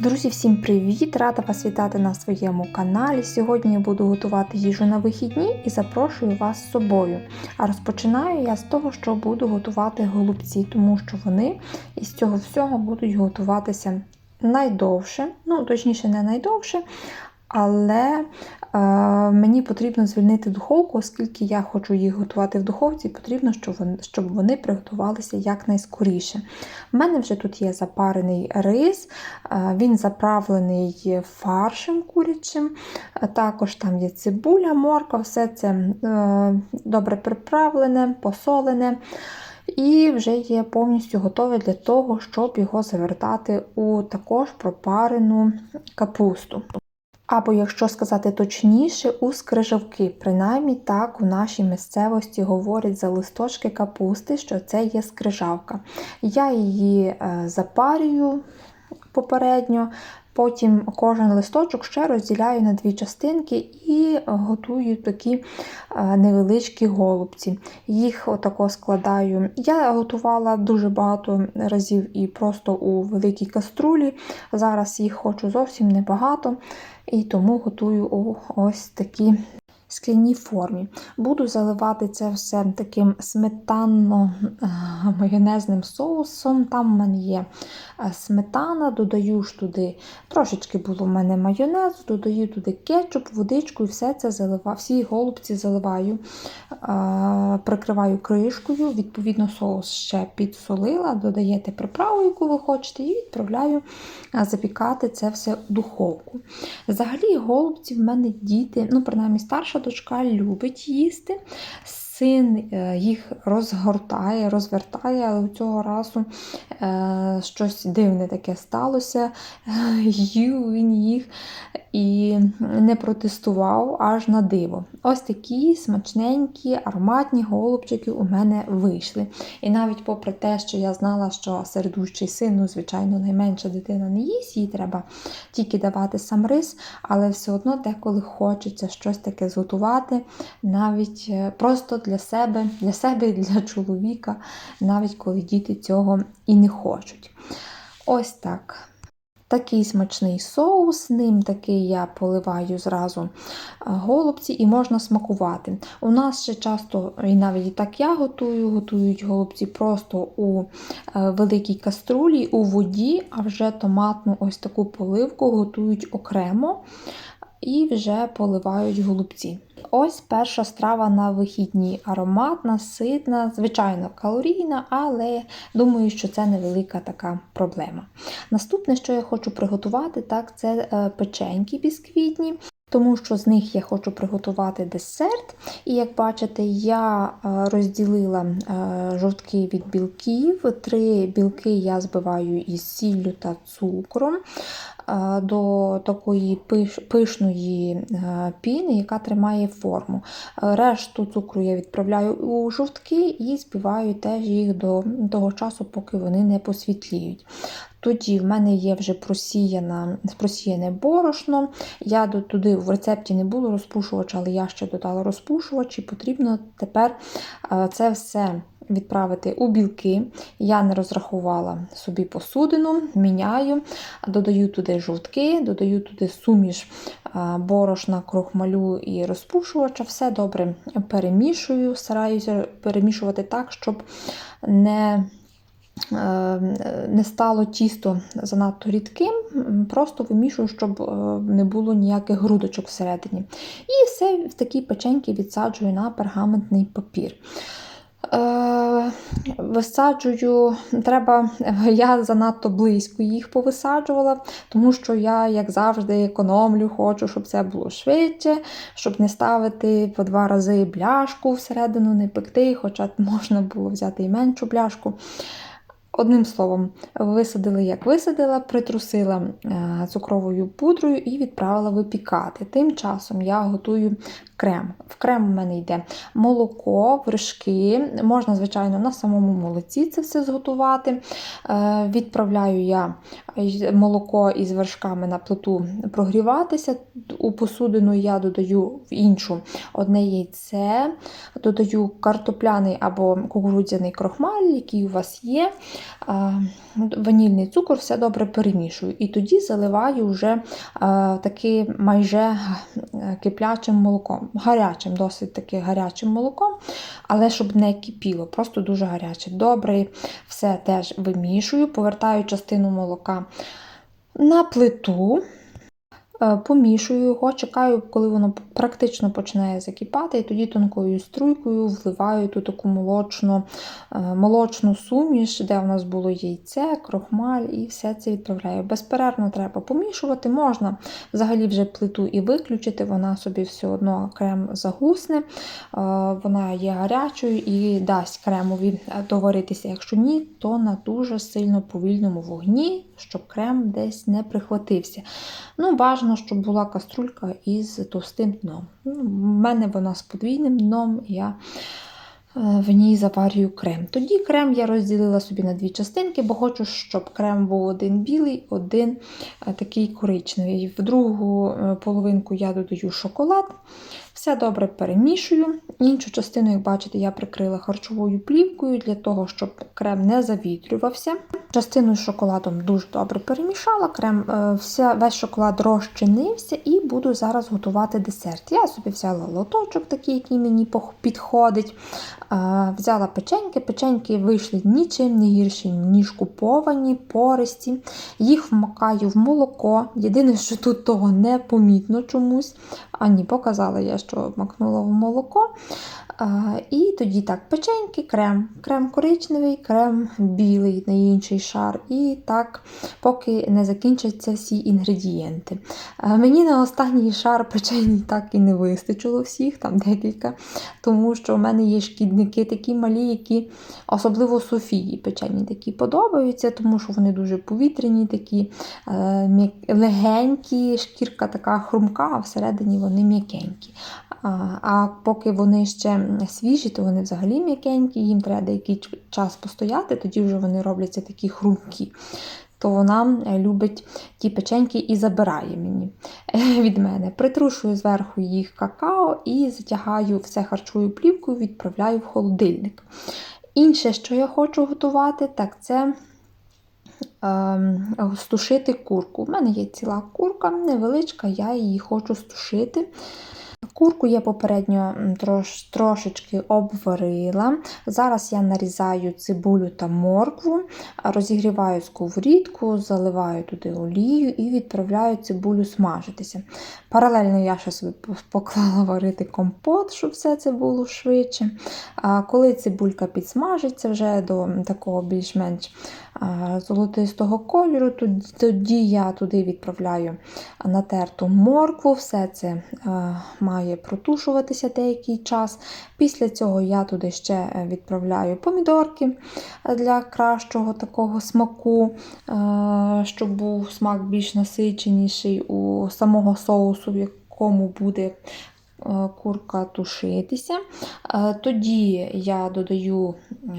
Друзі, всім привіт! Рада вас вітати на своєму каналі. Сьогодні я буду готувати їжу на вихідні і запрошую вас з собою. А розпочинаю я з того, що буду готувати голубці, тому що вони із цього всього будуть готуватися найдовше, ну точніше, не найдовше. Але мені потрібно звільнити духовку, оскільки я хочу їх готувати в духовці, потрібно, щоб вони, приготувалися якнайскоріше. У мене вже тут є запарений рис, е, він заправлений фаршем курячим, е, також там є цибуля, морква, все це е, добре приправлене, посолене. І вже є повністю готове для того, щоб його завертати у також пропарену капусту. Або, якщо сказати точніше, у скрижавки. Принаймні так у нашій місцевості говорять за листочки капусти, що це є скрижавка. Я її е, запарюю попередньо, потім кожен листочок ще розділяю на дві частинки і готую такі е, невеличкі голубці. Їх отако складаю. Я готувала дуже багато разів і просто у великій каструлі. Зараз їх хочу зовсім небагато. І тому готую ось такі скляній формі. Буду заливати це все таким сметанно-майонезним соусом. Там в мене є сметана, додаю ж туди трошечки було в мене майонезу, додаю туди кетчуп, водичку і все це заливаю. Всі голубці заливаю, прикриваю кришкою. Відповідно, соус ще підсолила, додаєте приправу, яку ви хочете, і відправляю запікати це все в духовку. Взагалі, голубці в мене діти, ну, принаймні, старша дочка любить їсти. Син їх розгортає, розвертає, але цього разу е, щось дивне таке сталося. Він їх і не протестував аж на диво. Ось такі смачненькі, ароматні голубчики у мене вийшли. І навіть попри те, що я знала, що середущий син, ну, звичайно, найменша дитина не їсть, їй треба тільки давати сам рис, але все одно деколи хочеться щось таке зготувати, навіть просто для себе, для себе і для чоловіка, навіть коли діти цього і не хочуть. Ось так. Такий смачний соус, ним такий я поливаю зразу голубці і можна смакувати. У нас ще часто, і навіть і так я готую, готують голубці просто у великій каструлі, у воді, а вже томатну ось таку поливку готують окремо і вже поливають голубці. Ось перша страва на вихідні. Ароматна, ситна, звичайно, калорійна, але думаю, що це невелика така проблема. Наступне, що я хочу приготувати, так, це печеньки бісквітні. Тому що з них я хочу приготувати десерт. І як бачите, я розділила жовтки від білків. Три білки я збиваю із сіллю та цукром до такої пишної піни, яка тримає форму. Решту цукру я відправляю у жовтки і збиваю теж їх до того часу, поки вони не посвітліють. Тоді в мене є вже просіяна, просіяне борошно. Я туди в рецепті не було розпушувача, але я ще додала розпушувач, і потрібно тепер це все відправити у білки. Я не розрахувала собі посудину, міняю, додаю туди жовтки, додаю туди суміш борошна, крохмалю і розпушувача. Все добре перемішую, стараюся перемішувати так, щоб не не стало тісто занадто рідким, просто вимішую, щоб не було ніяких грудочок всередині. І все в такі печеньки відсаджую на пергаментний папір. Висаджую, треба, я занадто близько їх повисаджувала, тому що я, як завжди, економлю, хочу, щоб це було швидше, щоб не ставити по два рази бляшку всередину, не пекти, хоча можна було взяти і меншу бляшку. Одним словом, висадила, як висадила, притрусила цукровою пудрою і відправила випікати. Тим часом я готую крем. В крем у мене йде молоко, вершки. Можна, звичайно, на самому молоці це все зготувати. Відправляю я молоко із вершками на плиту прогріватися. У посудину я додаю в іншу одне яйце, додаю картопляний або кукурудзяний крохмаль, який у вас є, ванільний цукор, все добре перемішую. І тоді заливаю вже таки майже киплячим молоком, гарячим, досить таки гарячим молоком, але щоб не кипіло, просто дуже гаряче. Добре, все теж вимішую, повертаю частину молока на плиту. Е, Помішую його, чекаю, коли воно практично починає закипати, і тоді тонкою струйкою вливаю ту таку молочну, е, молочну суміш, де в нас було яйце, крохмаль, і все це відправляю. Безперервно треба помішувати. Можна взагалі вже плиту і виключити, вона собі все одно крем загусне, е, вона є гарячою і дасть кремові доваритися. Якщо ні, то на дуже сильно повільному вогні, щоб крем десь не прихватився. Ну, бажано, щоб була каструлька із товстим дном. Ну, в мене вона з подвійним дном, я е, в ній заварюю крем. Тоді крем я розділила собі на дві частинки, бо хочу, щоб крем був один білий, один е, такий коричневий. В другу е, половинку я додаю шоколад. Все добре перемішую. Іншу частину, як бачите, я прикрила харчовою плівкою для того, щоб крем не завітрювався. Частину з шоколадом дуже добре перемішала. Крем, е, вся, весь шоколад розчинився і буду зараз готувати десерт. Я собі взяла лоточок, такий, який мені підходить. Е, Взяла печеньки. Печеньки вийшли нічим не гірші, ніж куповані, пористі. Їх вмакаю в молоко. Єдине, що тут того не помітно чомусь. А ні, показала я, що макнула в молоко. І тоді так, печеньки, крем. Крем коричневий, крем білий на інший шар. І так, поки не закінчаться всі інгредієнти. Мені на останній шар печені так і не вистачило всіх, там декілька, тому що в мене є шкідники такі малі, які, особливо Софії, печені такі подобаються, тому що вони дуже повітряні, такі е, легенькі, шкірка така хрумка, а всередині вони м'якенькі. А, поки вони ще свіжі, то вони взагалі м'якенькі, їм треба деякий час постояти, тоді вже вони робляться такі хрумкі. То вона е, любить ті печеньки і забирає мені е, від мене. Притрушую зверху їх какао і затягаю все харчовою плівкою, відправляю в холодильник. Інше, що я хочу готувати, так це ем, стушити курку. У мене є ціла курка невеличка, я її хочу стушити. Курку я попередньо трош, трошечки обварила. Зараз я нарізаю цибулю та моркву, розігріваю сковорідку, заливаю туди олію і відправляю цибулю смажитися. Паралельно я ще собі поклала варити компот, щоб все це було швидше. Коли цибулька підсмажиться вже до такого більш-менш золотистого кольору, тоді, я туди відправляю натерту моркву, все це а, має протушуватися деякий час. Після цього я туди ще е, відправляю помідорки для кращого такого смаку, е, щоб був смак більш насиченіший у самого соусу, в якому буде е, курка тушитися. Е, Тоді я додаю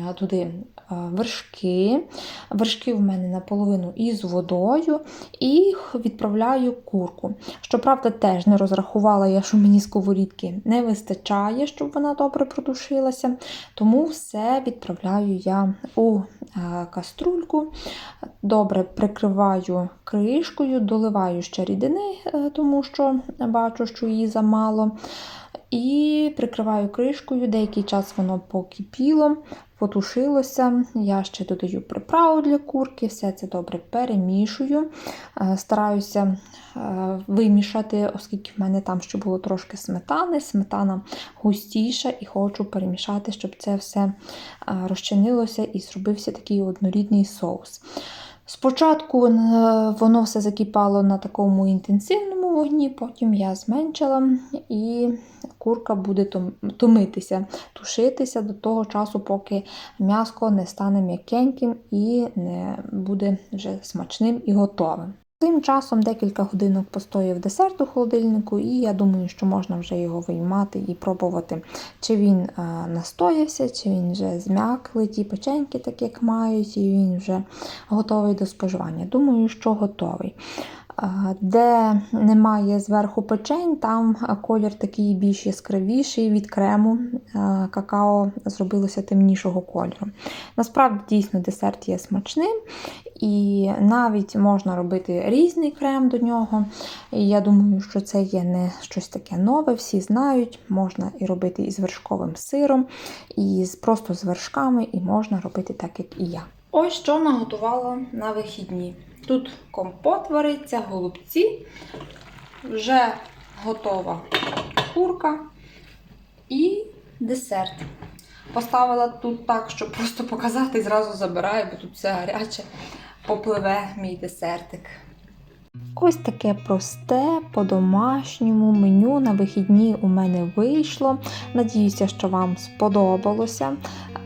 е, туди е, вершки. Вершки в мене наполовину із водою і відправляю курку. Щоправда, теж не розрахувала я, що мені сковорідки не вистачає, щоб вона добре протушилася. Тому все відправляю я у е, каструльку, добре прикриваю кришкою, доливаю ще рідини, е, тому що бачу, що її замало. І прикриваю кришкою, деякий час воно покипіло, потушилося. Я ще додаю приправу для курки, все це добре перемішую. Е, Стараюся е, вимішати, оскільки в мене там ще було трошки сметани. Сметана густіша і хочу перемішати, щоб це все е, розчинилося і зробився такий однорідний соус. Спочатку воно все закипало на такому інтенсивному вогні, потім я зменшила, і курка буде том- томитися, тушитися до того часу, поки м'яско не стане м'якеньким і не буде вже смачним і готовим. Тим часом декілька годинок постояв десерт у холодильнику, і я думаю, що можна вже його виймати і пробувати, чи він е, настоявся, чи він вже зм'якли ті печеньки, так як мають, і він вже готовий до споживання. Думаю, що готовий. Де немає зверху печень, там колір такий більш яскравіший від крему. Какао зробилося темнішого кольору. Насправді, дійсно, десерт є смачним, і навіть можна робити різний крем до нього. І я думаю, що це є не щось таке нове, всі знають. Можна і робити із вершковим сиром, і просто з вершками, і можна робити так, як і я. Ось що наготувала на вихідні. Тут компот вариться, голубці, вже готова курка і десерт. Поставила тут так, щоб просто показати і зразу забираю, бо тут все гаряче, попливе мій десертик. Ось таке просте, по-домашньому меню на вихідні у мене вийшло. Надіюся, що вам сподобалося.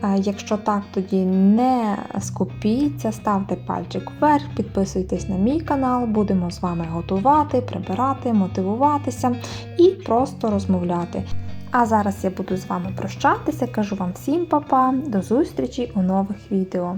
Е, Якщо так, тоді не скупіться, ставте пальчик вверх, підписуйтесь на мій канал, будемо з вами готувати, прибирати, мотивуватися і просто розмовляти. А зараз я буду з вами прощатися. Кажу вам всім па-па, до зустрічі у нових відео.